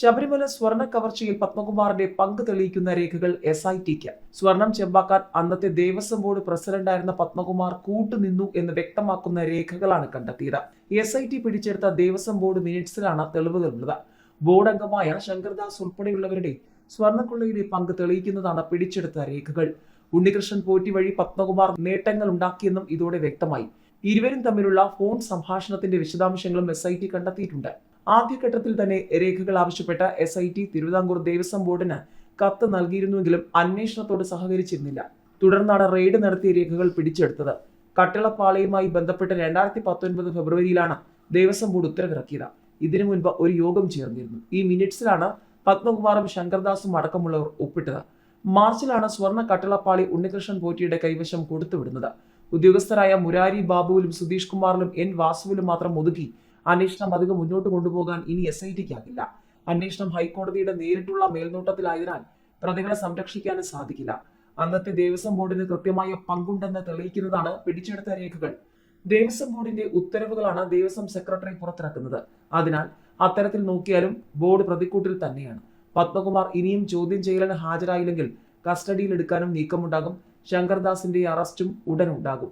ശബരിമല സ്വർണ കവർച്ചയിൽ പത്മകുമാറിന്റെ പങ്ക് തെളിയിക്കുന്ന രേഖകൾ എസ് ഐ ടിക്ക് സ്വർണം ചെമ്പാക്കാൻ അന്നത്തെ ദേവസ്വം ബോർഡ് പ്രസിഡന്റായിരുന്ന പത്മകുമാർ കൂട്ടുനിന്നു എന്ന് വ്യക്തമാക്കുന്ന രേഖകളാണ് കണ്ടെത്തിയത്. എസ് ഐ ടി പിടിച്ചെടുത്ത ദേവസ്വം ബോർഡ് മിനിറ്റ്സിലാണ് തെളിവുകളുള്ളത്. ബോർഡ് അംഗമായ ശങ്കർദാസ് ഉൾപ്പെടെയുള്ളവരുടെ സ്വർണക്കൊള്ളയിലെ പങ്ക് തെളിയിക്കുന്നതാണ് പിടിച്ചെടുത്ത രേഖകൾ. ഉണ്ണികൃഷ്ണൻ പോറ്റി വഴി പത്മകുമാർ നേട്ടങ്ങൾ ഉണ്ടാക്കിയെന്നും ഇതോടെ വ്യക്തമായി. ഇരുവരും തമ്മിലുള്ള ഫോൺ സംഭാഷണത്തിന്റെ വിശദാംശങ്ങളും എസ് ഐ ടി കണ്ടെത്തിയിട്ടുണ്ട്. ആദ്യഘട്ടത്തിൽ തന്നെ രേഖകൾ ആവശ്യപ്പെട്ട S I T Thiruvithamkoor Devaswom ബോർഡിന് കത്ത് നൽകിയിരുന്നുവെങ്കിലും അന്വേഷണത്തോട് സഹകരിച്ചിരുന്നില്ല. തുടർന്നാണ് റെയ്ഡ് നടത്തിയ രേഖകൾ പിടിച്ചെടുത്തത്. കട്ടിളപ്പാളയുമായി ബന്ധപ്പെട്ട് രണ്ടായിരത്തി പത്തൊൻപത് ഫെബ്രുവരിയിലാണ് ദേവസ്വം ബോർഡ് ഉത്തരവിറക്കിയത്. ഇതിനു മുൻപ് ഒരു യോഗം ചേർന്നിരുന്നു. ഈ മിനിറ്റ്സിലാണ് പത്മകുമാറും ശങ്കർദാസും അടക്കമുള്ളവർ ഒപ്പിട്ടത്. മാർച്ചിലാണ് സ്വർണ കട്ടിളപ്പാളി ഉണ്ണികൃഷ്ണൻ പോറ്റിയുടെ കൈവശം കൊടുത്തുവിടുന്നത്. ഉദ്യോഗസ്ഥരായ മുരാരി ബാബുവിലും സുധീഷ് കുമാറിലും എൻ വാസുവിലും മാത്രം ഒതുക്കി അന്വേഷണം അധികം മുന്നോട്ട് കൊണ്ടുപോകാൻ ഇനി എസ് ഐ ടിക്കാകില്ല അന്വേഷണം ഹൈക്കോടതിയുടെ നേരിട്ടുള്ള മേൽനോട്ടത്തിലായതിനാൽ പ്രതികളെ സംരക്ഷിക്കാനും സാധിക്കില്ല. അന്നത്തെ ദേവസ്വം ബോർഡിന് കൃത്യമായ പങ്കുണ്ടെന്ന് തെളിയിക്കുന്നതാണ് പിടിച്ചെടുത്ത രേഖകൾ. ദേവസ്വം ബോർഡിന്റെ ഉത്തരവുകളാണ് ദേവസ്വം സെക്രട്ടറി പുറത്തിറക്കുന്നത്. അതിനാൽ അത്തരത്തിൽ നോക്കിയാലും ബോർഡ് പ്രതിക്കൂട്ടിൽ തന്നെയാണ്. പത്മകുമാർ ഇനിയും ചോദ്യം ചെയ്യലിന് ഹാജരായില്ലെങ്കിൽ കസ്റ്റഡിയിൽ എടുക്കാനും നീക്കമുണ്ടാകും. ശങ്കർദാസിന്റെ അറസ്റ്റും ഉടൻ ഉണ്ടാകും.